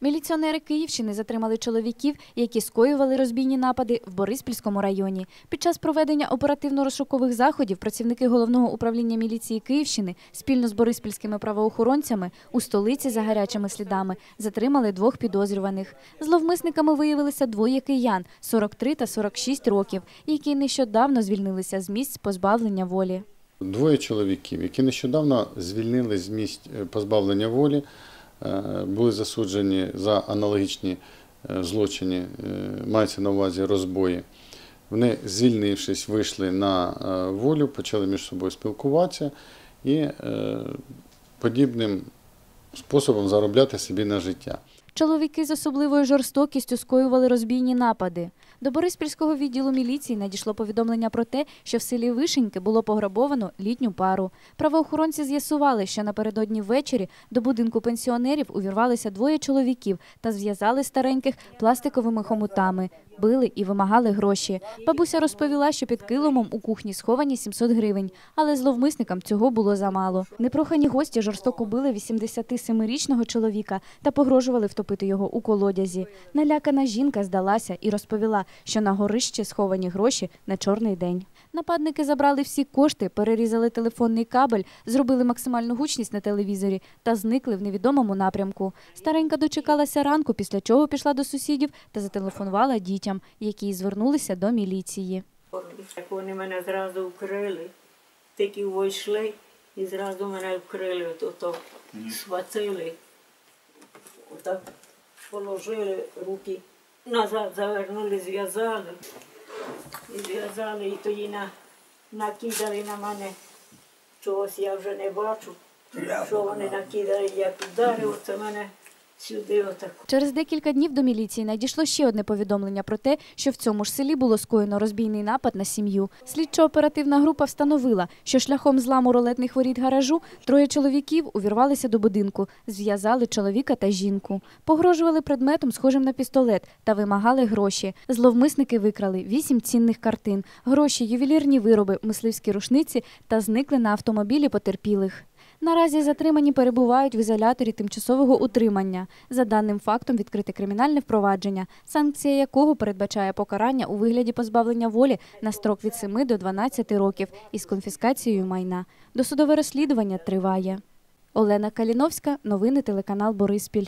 Міліціонери Київщини затримали чоловіків, які скоювали розбійні напади в Бориспільському районі. Під час проведення оперативно-розшукових заходів працівники головного управління міліції Київщини спільно з бориспільськими правоохоронцями у столиці за гарячими слідами затримали двох підозрюваних. Зловмисниками виявилися двоє киян 43 та 46 років, які нещодавно звільнилися з місць позбавлення волі. Двоє чоловіків, які нещодавно звільнили з місць е, позбавлення волі, були засуджені за аналогічні е, злочини, е, мається на увазі розбої. Вони, звільнившись, вийшли на е, волю, почали між собою спілкуватися і е, подібним способом заробляти собі на життя. Чоловіки з особливою жорстокістю скоювали розбійні напади. До Бориспільського відділу міліції надійшло повідомлення про те, що в селі Вишеньки було пограбовано літню пару. Правоохоронці з'ясували, що напередодні ввечері до будинку пенсіонерів увірвалися двоє чоловіків та зв'язали стареньких пластиковими хомутами, били і вимагали гроші. Бабуся розповіла, що під килимом у кухні сховані 700 гривень, але зловмисникам цього було замало. Непрохані гості жорстоко били 87-річного чоловіка та погрожували втопити його у колодязі. Налякана жінка здалася і розповіла, що на горищі сховані гроші на чорний день. Нападники забрали всі кошти, перерізали телефонний кабель, зробили максимальну гучність на телевізорі та зникли в невідомому напрямку. Старенька дочекалася ранку, після чого пішла до сусідів та зателефонувала дітям, які звернулися до міліції. Як вони мене зразу вкрили, тільки вийшли і зразу мене вкрили, то, то схватили, отак положили руки, назад завернули, зв'язали. І зв'язали, і тоді на, накидали на мене чогось я вже не бачу. Що вони накидали, як ударив, це мене сюди отак. Через декілька днів до міліції надійшло ще одне повідомлення про те, що в цьому ж селі було скоєно розбійний напад на сім'ю. Слідчо-оперативна група встановила, що шляхом зламу ролетних воріт гаражу троє чоловіків увірвалися до будинку, зв'язали чоловіка та жінку, погрожували предметом, схожим на пістолет, та вимагали гроші. Зловмисники викрали вісім цінних картин, гроші, ювелірні вироби, мисливські рушниці та зникли на автомобілі потерпілих. Наразі затримані перебувають в ізоляторі тимчасового утримання. За даним фактом відкрите кримінальне впровадження, санкція якого передбачає покарання у вигляді позбавлення волі на строк від 7 до 12 років із конфіскацією майна. Досудове розслідування триває. Олена Каліновська, новини телеканал Бориспіль.